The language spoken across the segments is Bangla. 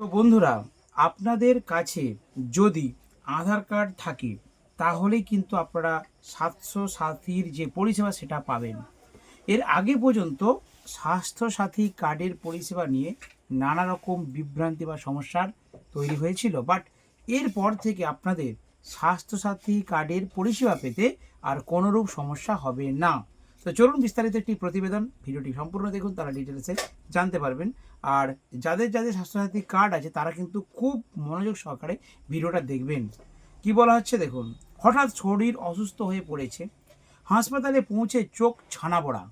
তো বন্ধুরা, আপনাদের কাছে যদি আধার কার্ড থাকে, তাহলেই কিন্তু আপনারা স্বাস্থ্য সাথীর যে পরিষেবা সেটা পাবেন। এর আগে পর্যন্ত স্বাস্থ্য সাথী কার্ডের পরিষেবা নিয়ে নানা রকম বিভ্রান্তি বা সমস্যার তৈরি হয়েছিল। বাট এরপর থেকে আপনাদের স্বাস্থ্যসাথী কার্ডের পরিষেবা পেতে আর কোনোরূপ সমস্যা হবে না। তো চলুন বিস্তারিত একটি প্রতিবেদন, ভিডিওটি সম্পূর্ণ দেখুন, তারা ডিটেলসে জানতে পারবেন। আর যাদের যাদের স্বাস্থ্যসাথী কার্ড আছে, তারা কিন্তু খুব মনোযোগ সহকারে ভিডিওটা দেখবেন। কি বলা হচ্ছে দেখুন, হঠাৎ শরীর অসুস্থ হয়ে পড়েছে, হাসপাতালে পৌঁছে চোখ ছানা পড়া,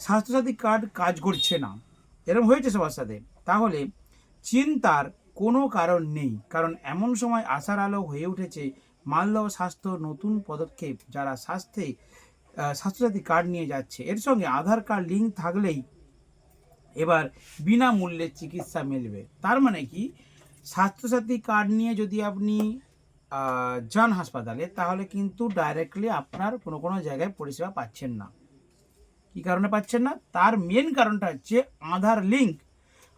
স্বাস্থ্যসাথী কার্ড কাজ করছে না। এরকম হয়েছে সবার সাথে। তাহলে চিন্তার কোনো কারণ নেই, কারণ এমন সময় আশার আলো হয়ে উঠেছে মালদহ স্বাস্থ্য নতুন পদক্ষেপ যারা স্বাস্থ্যে স্বাস্থ্যসাথী কার্ড নিয়ে যাচ্ছে। এর সঙ্গে আধার কার্ড লিঙ্ক থাকলেই এবার বিনামূল্যে চিকিৎসা মিলবে। তার মানে কি? স্বাস্থ্যসাথী কার্ড নিয়ে যদি আপনি যান হাসপাতালে, তাহলে কিন্তু ডাইরেক্টলি আপনার কোনো কোনো জায়গায় পরিষেবা পাচ্ছেন না। কি কারণে পাচ্ছেন না? তার মেন কারণটা হচ্ছে আধার লিঙ্ক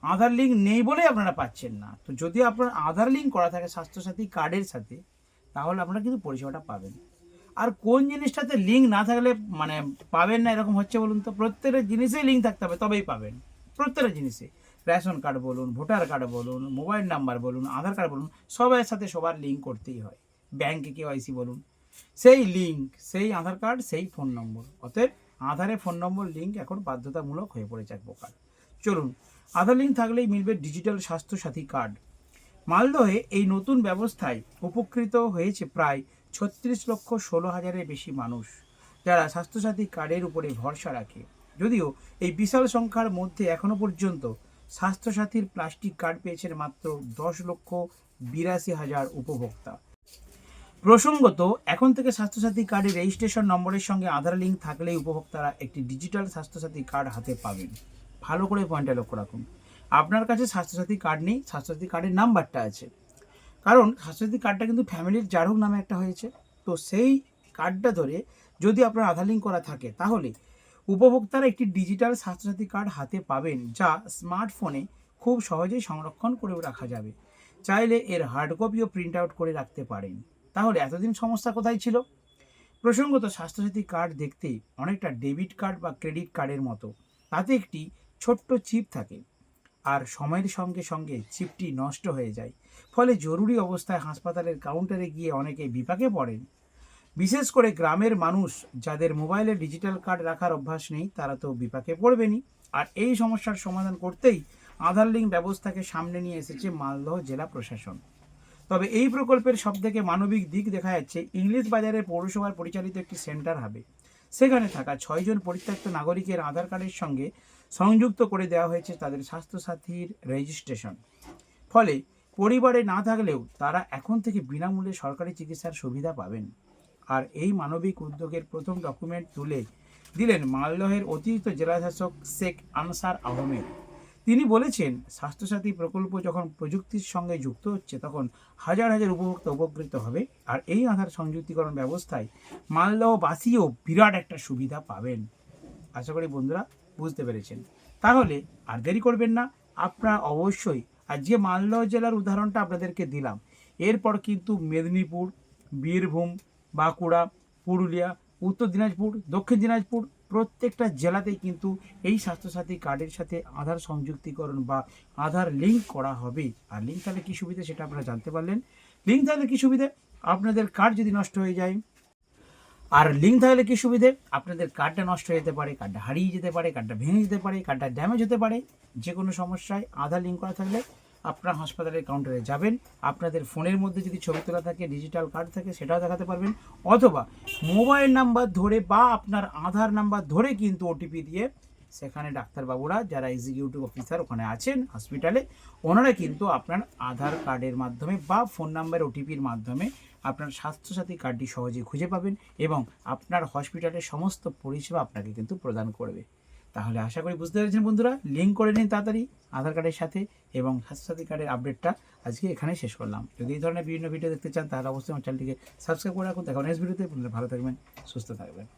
আধার লিঙ্ক নেই বলেই আপনারা পাচ্ছেন না। তো যদি আপনার আধার লিঙ্ক করা থাকে স্বাস্থ্যসাথী কার্ডের সাথে, তাহলে আপনারা কিন্তু পরিষেবাটা পাবেন। আর কোন জিনিসটাতে লিঙ্ক না থাকলে মানে পাবেন না এরকম হচ্ছে বলুন তো? প্রত্যেকটা জিনিসেই লিঙ্ক থাকতে হবে, তবেই পাবেন। প্রত্যেকটা জিনিসে। রেশন কার্ড বলুন, ভোটার কার্ড বলুন, মোবাইল নাম্বার বলুন, আধার কার্ড বলুন, সবার সাথে সবার লিঙ্ক করতেই হয়। ব্যাংকে কেওয়াইসি বলুন। সেই লিঙ্ক সেই আধার কার্ড, সেই ফোন নম্বর অতএব আধারে ফোন নম্বর লিঙ্ক এখন বাধ্যতামূলক হয়ে পড়েছে এক প্রকার। চলুন, আধার লিঙ্ক থাকলেই মিলবে ডিজিটাল স্বাস্থ্যসাথী কার্ড মালদহে এই নতুন ব্যবস্থায় উপকৃত হয়েছে প্রায় ছত্রিশ লক্ষ ষোলো হাজারের বেশি মানুষ, যারা স্বাস্থ্যসাথী কার্ডের উপরে ভরসা রাখে। যদিও এই বিশাল সংখ্যার মধ্যে এখনও পর্যন্ত স্বাস্থ্যসাথীর প্লাস্টিক কার্ড পেয়েছেন মাত্র দশ লক্ষ বিরাশি হাজার উপভোক্তা। প্রসঙ্গত, এখন থেকে স্বাস্থ্যসাথী কার্ডের রেজিস্ট্রেশন নম্বরের সঙ্গে আধার লিঙ্ক থাকলেই উপভোক্তারা একটি ডিজিটাল স্বাস্থ্যসাথী কার্ড হাতে পাবেন। ভালো করে পয়েন্টটা লক্ষ্য রাখুন। আপনার কাছে স্বাস্থ্যসাথী কার্ড নেই, স্বাস্থ্যসাথী কার্ডের নাম্বারটা আছে। কারণ স্বাস্থ্যসাথী কার্ডটা কিন্তু ফ্যামিলির যার হোক নামে একটা হয়েছে। তো সেই কার্ডটা ধরে যদি আপনার আধার লিঙ্ক করা থাকে, তাহলে উপভোক্তারা একটি ডিজিটাল স্বাস্থ্যসাথী কার্ড হাতে পাবেন যা স্মার্টফোনে খুব সহজেই সংরক্ষণ করে রাখা যাবে। চাইলে এর হার্ড কপিও প্রিন্ট আউট করে রাখতে পারেন। তাহলে এতদিন সমস্যা কোথায় ছিল? প্রসঙ্গত স্বাস্থ্যসাথী কার্ড দেখতে অনেকটা ডেবিট কার্ড বা ক্রেডিট কার্ডের মতো। তাতে একটি ছোট্ট চিপ থাকে আর সময়ের সঙ্গে সঙ্গে চিপটি নষ্ট হয়ে যায়। ফলে জরুরি অবস্থায় হাসপাতালের কাউন্টারে গিয়ে অনেকে বিপাকে পড়েন। বিশেষ করে গ্রামের মানুষ যাদের মোবাইলে ডিজিটাল কার্ড রাখার অভ্যাস নেই, তারা তো বিপাকে পড়বেনই। আর এই সমস্যার সমাধান করতেই আধার লিঙ্ক ব্যবস্থাকে সামনে নিয়ে এসেছে মালদহ জেলা প্রশাসন। তবে এই প্রকল্পের সবথেকে মানবিক দিক দেখা যাচ্ছে, ইংলিশ বাজারে পৌরসভার পরিচালিত একটি সেন্টার হবে। সেখানে থাকা ছয়জন পরিত্যক্ত নাগরিকের আধার কার্ডের সঙ্গে সংযুক্ত করে দেওয়া হয়েছে তাদের স্বাস্থ্যসাথীর রেজিস্ট্রেশন। ফলে পরিবারে না থাকলেও তারা এখন থেকে বিনামূল্যে সরকারি চিকিৎসার সুবিধা পাবেন। আর এই মানবিক উদ্যোগের প্রথম ডকুমেন্ট তুলে দিলেন মালদহের অতিরিক্ত জেলাশাসক শেখ আনসার আহমেদ। তিনি বলেছেন, স্বাস্থ্যসাথী প্রকল্প যখন প্রযুক্তির সঙ্গে যুক্ত হচ্ছে, তখন হাজার হাজার উপভোক্তা উপকৃত হবে। আর এই আধার সংযুক্তিকরণ ব্যবস্থায় মালদহবাসীও বিরাট একটা সুবিধা পাবেন। আশা করি বন্ধুরা বুঝতে পেরেছেন। তাহলে আর দেরি করবেন না, আপনারা অবশ্যই আর যে মালদহ জেলার উদাহরণটা আপনাদেরকে দিলাম। এরপর কিন্তু মেদিনীপুর, বীরভূম বাঁকুড়া, পুরুলিয়া, উত্তর দিনাজপুর, দক্ষিণ দিনাজপুর প্রত্যেকটা জেলাতেই কিন্তু এই স্বাস্থ্যসাথী কার্ডের সাথে আধার সংযুক্তিকরণ বা আধার লিঙ্ক করা হবে। আর লিঙ্ক তাহলে কী সুবিধা সেটা আপনারা জানতে পারলেন। লিঙ্ক থাকলে কী সুবিধে? আপনাদের কার্ড যদি নষ্ট হয়ে যায়। আর লিঙ্ক থাকলে কি সুবিধে? আপনাদের কার্ডটা নষ্ট হয়ে যেতে পারে, কার্ডটা হারিয়ে যেতে পারে, কার্ডটা ভেঙে যেতে পারে, কার্ডটা ড্যামেজ হতে পারে। যে কোনো সমস্যায় আধার লিঙ্ক করা থাকলে আপনার হাসপাতালের কাউন্টারে যাবেন, আপনাদের ফোনের মধ্যে যদি ছবি তোলা থাকে ডিজিটাল কার্ড থাকে, সেটাও দেখাতে পারবেন, অথবা মোবাইল নাম্বার ধরে বা আপনার আধার নাম্বার ধরে কিন্তু ওটিপি দিয়ে সেখানে ডাক্তারবাবুরা, যারা এক্সিকিউটিভ অফিসার ওখানে আছেন হসপিটালে ওনারা কিন্তু আপনার আধার কার্ডের মাধ্যমে বা ফোন নাম্বার ওটিপির মাধ্যমে আপনার স্বাস্থ্যসাথী কার্ডটি সহজে খুঁজে পাবেন এবং আপনার হসপিটালের সমস্ত পরিষেবা আপনাকে কিন্তু প্রদান করবে। তাহলে আশা করি বুঝতে পেরেছেন বন্ধুরা। লিঙ্ক করে নিন তাড়াতাড়ি আধার কার্ডের সাথে এবং স্বাস্থ্যসাথী কার্ডের আপডেটটা আজকে এখানে শেষ করলাম। যদি এই ধরনের বিভিন্ন ভিডিও দেখতে চান, তাহলে অবশ্যই আমার চ্যানেলটিকে সাবস্ক্রাইব করে রাখুন। দেখুন নেক্সট ভিডিওতে ভালো থাকবেন, সুস্থ থাকবেন।